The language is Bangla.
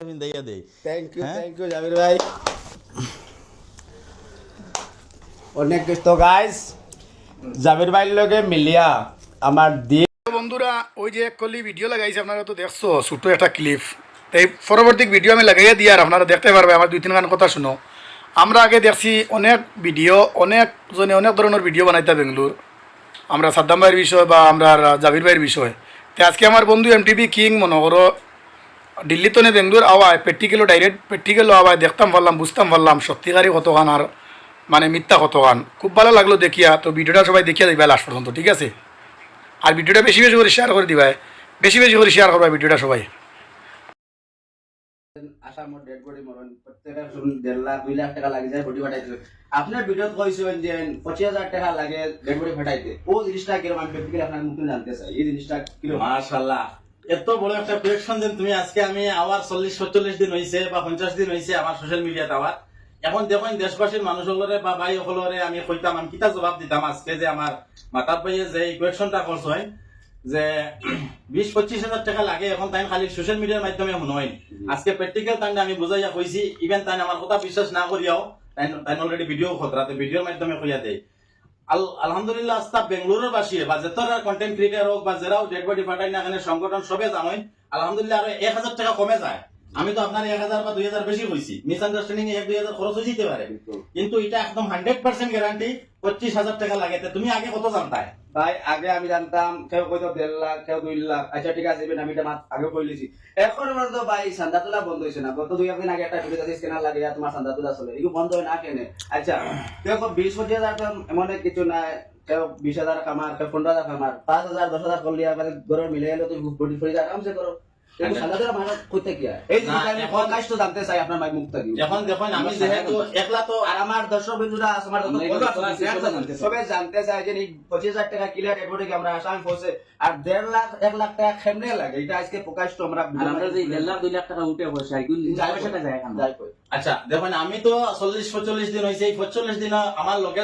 আমি দিয়ে দেই। Thank you? Thank you Jamir ভাই। অনেক কিছু। তো গাইস জামির ভাইয়ের লগে মিলিয়া আমার দিয়ে বন্ধুরা ওই যে কলি ভিডিও লাগাইছে আপনারা তো দেখছ ছোট একটা ক্লিপ এই পরবর্তী ভিডিও আমি লাগাইয়া দিই আর আপনারা দেখতে পারবে আমার দুই তিন গান কথা শুনো। আমরা আগে দেখছি অনেক ভিডিও অনেক জনে অনেক ধরনের ভিডিও বানাইতা বেঙ্গলোর। আমরা সাদ্দাম ভাইয়ের বিষয় বা আমরা জাবির ভাইয়ের বিষয়। তো আজকে আমার বন্ধু এম টিভি কিং মনে করো দিল্লি তো নে বেঙ্গলোর আওয়ায় প্র্যাকটিক্যালও ডাইরেক্ট প্র্যাকটিক্যালও আওয়ায় দেখতাম পারলাম বুঝতাম পারলাম সত্যিকারই কতখান আর মানে মিথ্যা কতখান। খুব ভালো লাগল দেখিয়া তো ভিডিওটা সবাই দেখিয়া দিবা লাস্ট পর্যন্ত ঠিক আছে? আর ভিডিওটা বেশি বেশি করে শেয়ার করে দিবা বেশি বেশি করে শেয়ার করবা ভিডিওটা সবাই। আসামত ডেড বডি মরণ প্রত্যেকের দেড় লাখ দুই লাখ টাকা লাগে যায় বডি ফাটাইতে আপনার ভিডিওত কইছেন যে পঁচিশ হাজার টাকা লাগে ডেড বডি ফাটাইতে ও জিনিসটা কীরকম আমি প্র্যাকটিক্যালি আপনার মুখে জানতে চাই। এই জিনিসটা কীরকম মাশাল্লাহ এত বড় একটা প্লেটফর্ম যেন তুমি আজকে আমি আবার চল্লিশ সচল্লিশ দিন হয়েছে বা পঞ্চাশ দিন হয়েছে আমার সোশ্যাল মিডিয়াতে আবার। এখন দেখুন, দেশবাসীর মানুষগুলোরে বা ভাই সকলরে আমি কইতাম, আমি কিতা জবাব দিতাম আজকে যে আমার মাথার পাইয়ে যে এই কোয়েকশনটা করছ হয় যে বিশ, পঁচিশ হাজার টাকা লাগে, এখন তাই খালি সোশ্যাল মিডিয়ার মাধ্যমে শুনোয় আজকে প্র্যাকটিক্যাল তাই আমি বুঝাইয়া কইছি ইভেন তাই আমার কথা বিশ্বাস না করিয়াও তাই অলরেডি ভিডিও খতরাতে ভিডিওর মাধ্যমে কইয়া দেয়। আলহামদুলিল্লাহ আস্তা বেঙ্গলোরের বাসিয়ে, বা যেতরা কন্টেন্ট ক্রিয়েটার হোক, বা যারাও ডেড বডি ফাটাই না সংগঠন সবে জানোই আলহামদুলিল্লাহ, আরও এক হাজার টাকা কমে যায়। আমি তো আপনার এক হাজার বা দুই হাজার বেশি হয়েছি মিস আন্ডারস্ট্যান্ডিং এক দুই হাজার খরচ হয়ে যেতে পারে। কিন্তু এটা একদম হান্ড্রেড পার্সেন্ট গ্যারান্টি পঁচিশ হাজার টাকা লাগে। তুমি আগে কত জানতায় ভাই আগে আমি জানতাম কেউ কইতো দেড় লাখ কেউ দুই লাখ। আচ্ছা ঠিক আছে আমি এটা আগে কই লিছি এখন পর্যন্ত ভাই সান্দা তোলা বন্ধ হয়েছে না। গত দুই একদিন আগে একটা ভিডিও স্ক্যানার লাগে তোমার সান্দা তোলা চলে। এগুলো বন্ধ হয় না কেনে? আচ্ছা কেউ কো বিশ পঁচিশ হাজার তো এমন কিছু নাই। কেউ বিশ হাজার কামার কেউ পনেরো হাজার কামার। পাঁচ হাজার দশ হাজার করলে আবার ঘরের মিলে এলো তুমি বডি ফরি আরামসে করো। আর দেড় লাখ এক লাখ টাকা লাগে এটা আজকে প্রকাশ তো আমরা যে দেড় লাখ দুই লাখ টাকা উঠে বসে। আচ্ছা দেখুন আমি তো চল্লিশ পঁচল্লিশ দিন হয়েছে এই পঁচল্লিশ দিন আমার লগে